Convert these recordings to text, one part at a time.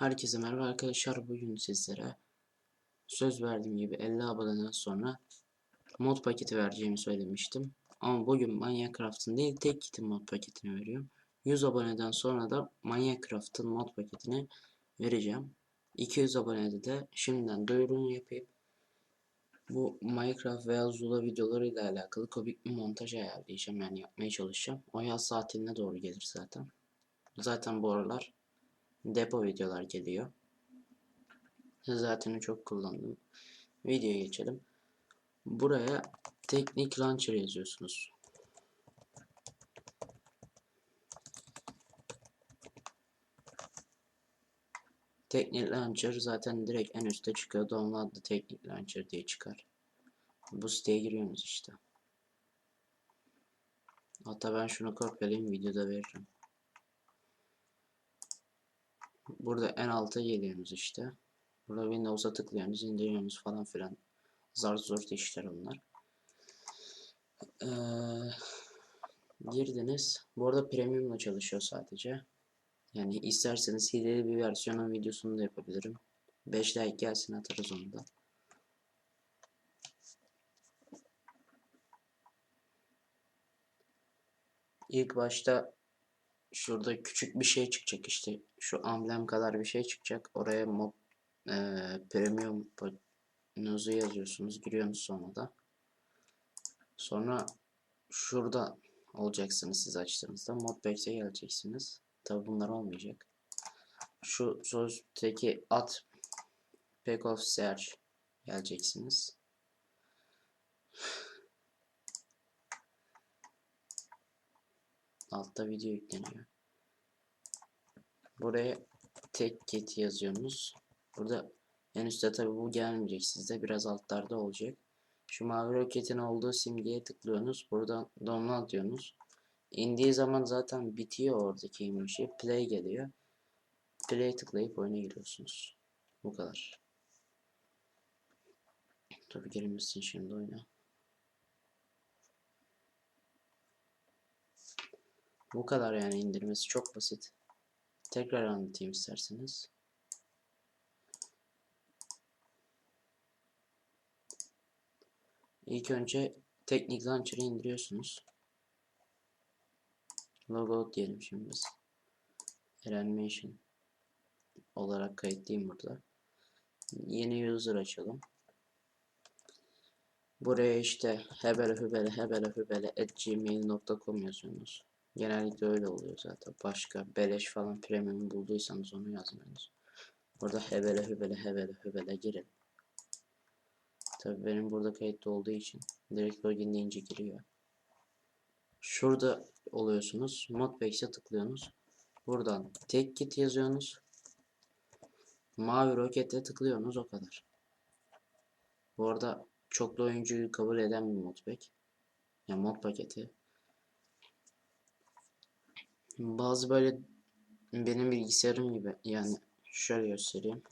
Herkese merhaba arkadaşlar. Bugün sizlere söz verdiğim gibi 50 aboneden sonra mod paketi vereceğimi söylemiştim. Ama bugün Minecraft'ın değil tek kitin mod paketini veriyorum. 100 aboneden sonra da Minecraft'ın mod paketini vereceğim. 200 abonede de şimdiden duyurunu yapıp bu Minecraft veya Zula videolarıyla alakalı komik bir montaj ayarlayacağım. Yani yapmaya çalışacağım. O yaz saatiline doğru gelir zaten. Zaten bu aralar depo videolar geliyor. Zaten çok kullandım. Videoya geçelim. Buraya teknik launcher yazıyorsunuz. Teknik launcher zaten direkt en üstte çıkıyor. Download the teknik launcher diye çıkar. Bu siteye giriyorsunuz işte. Hatta ben şunu kopyalayayım videoda veririm. Burada en alta geliyorsunuz işte. Burada Windows'a tıklıyorsunuz, indiriyorsunuz falan filan. Zar zor işler onlar. Ee, girdiniz. Bu arada premiumla çalışıyor sadece. Yani isterseniz hileli bir versiyonun videosunu da yapabilirim. 5 like gelsin atarız onu da. İlk başta şurada küçük bir şey çıkacak işte. Şu amblem kadar bir şey çıkacak. Oraya mob e, premium nozu yazıyorsunuz. Giriyorsunuz sonra da. Sonra şurada olacaksınız siz açtığınızda. Modpack'e geleceksiniz. Tabi bunlar olmayacak. Şu sözteki at pack of search geleceksiniz altta video yükleniyor Buraya tek kit yazıyorsunuz. Burada en üstte tabi bu gelmeyecek sizde. Biraz altlarda olacak. Şu mavi roketin olduğu simgeye tıklıyorsunuz. Buradan download diyorsunuz. İndiği zaman zaten bitiyor oradaki emoji. Play geliyor. Play tıklayıp oyuna giriyorsunuz. Bu kadar. Tabi girmişsin şimdi oyuna. Bu kadar yani indirmesi çok basit. Tekrar anlatayım isterseniz. İlk önce Teknik Launcher'ı indiriyorsunuz. Logo diyelim şimdi biz. Animation olarak kayıtlıyım burada. Yeni user açalım. Buraya işte hebele hübele hebele hübele at gmail.com yazıyorsunuz. Genellikle öyle oluyor zaten. Başka beleş falan premium bulduysanız onu yazmayınız. Burada hebele hübele hebele hübele girin. Tabi benim burada kayıtlı olduğu için direkt login deyince giriyor. Şurada oluyorsunuz. Modpacks'e tıklıyorsunuz. Buradan tek kit yazıyorsunuz. Mavi rokete tıklıyorsunuz o kadar. Bu arada çoklu oyuncuyu kabul eden bir modpack. Yani mod paketi. Bazı böyle benim bilgisayarım gibi yani şöyle göstereyim.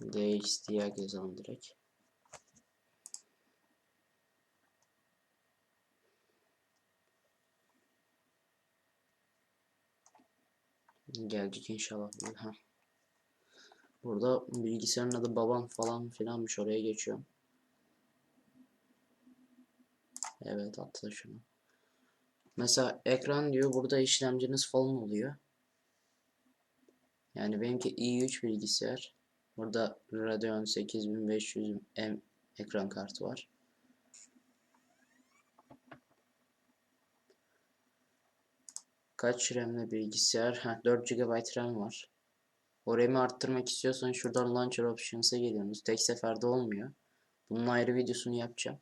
DXDR yazalım direkt. Gelecek inşallah. Ha. Burada bilgisayarın adı babam falan filanmış oraya geçiyorum. Evet atla şunu. Mesela ekran diyor burada işlemciniz falan oluyor. Yani benimki i3 bilgisayar. Burada Radeon 8500M ekran kartı var. Kaç RAM'li bilgisayar? Ha, 4 GB RAM var. O RAM'i arttırmak istiyorsan şuradan Launcher Options'a geliyorsunuz. Tek seferde olmuyor. Bunun ayrı videosunu yapacağım.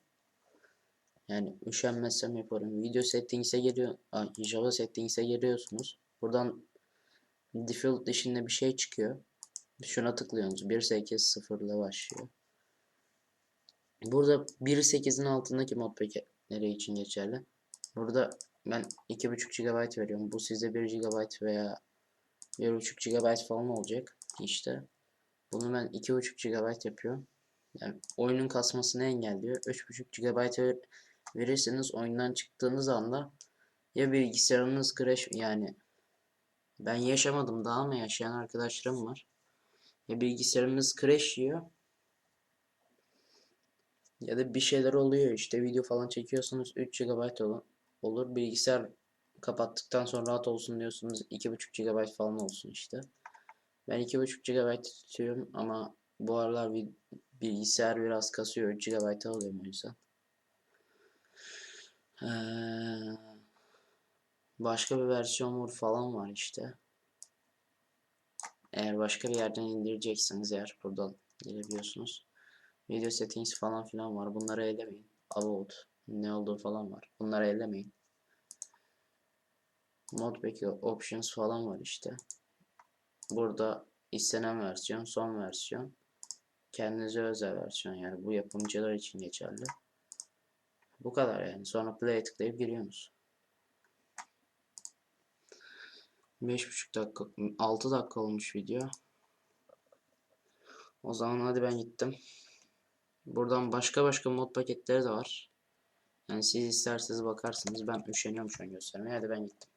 Yani üşenmezsem yaparım. Video settings'e geliyor. Ay, Java settings'e geliyorsunuz. Buradan default dışında bir şey çıkıyor. Şuna tıklıyorsunuz. 1.8.0 ile başlıyor. Burada 1.8'in altındaki modpack'leri için geçerli. Burada ben 2.5 GB veriyorum. Bu size 1 GB veya 1.5 GB falan olacak. İşte. Bunu ben 2.5 GB yapıyorum. Yani oyunun kasmasını engelliyor. 3.5 GB verirseniz oyundan çıktığınız anda ya bilgisayarınız crash yani Ben yaşamadım daha ama yaşayan arkadaşlarım var. Ya bilgisayarımız crash yiyor. Ya da bir şeyler oluyor işte video falan çekiyorsunuz 3 GB olur. olur. Bilgisayar kapattıktan sonra rahat olsun diyorsunuz 2.5 GB falan olsun işte. Ben 2.5 GB tutuyorum ama bu aralar bir bilgisayar biraz kasıyor 3 GB alıyorum o yüzden. Ee, başka bir versiyon falan var işte. Eğer başka bir yerden indirecekseniz eğer buradan girebiliyorsunuz. Video settings falan filan var. Bunları elemeyin. About ne olduğu falan var. Bunları elemeyin. Modpack options falan var işte. Burada istenen versiyon, son versiyon. Kendinize özel versiyon yani bu yapımcılar için geçerli. Bu kadar yani. Sonra play'e tıklayıp giriyorsunuz. 5,5 dakika, 6 dakika olmuş video. O zaman hadi ben gittim. Buradan başka başka mod paketleri de var. Yani siz isterseniz bakarsınız. Ben üşeniyorum şu an göstermeye. Hadi ben gittim.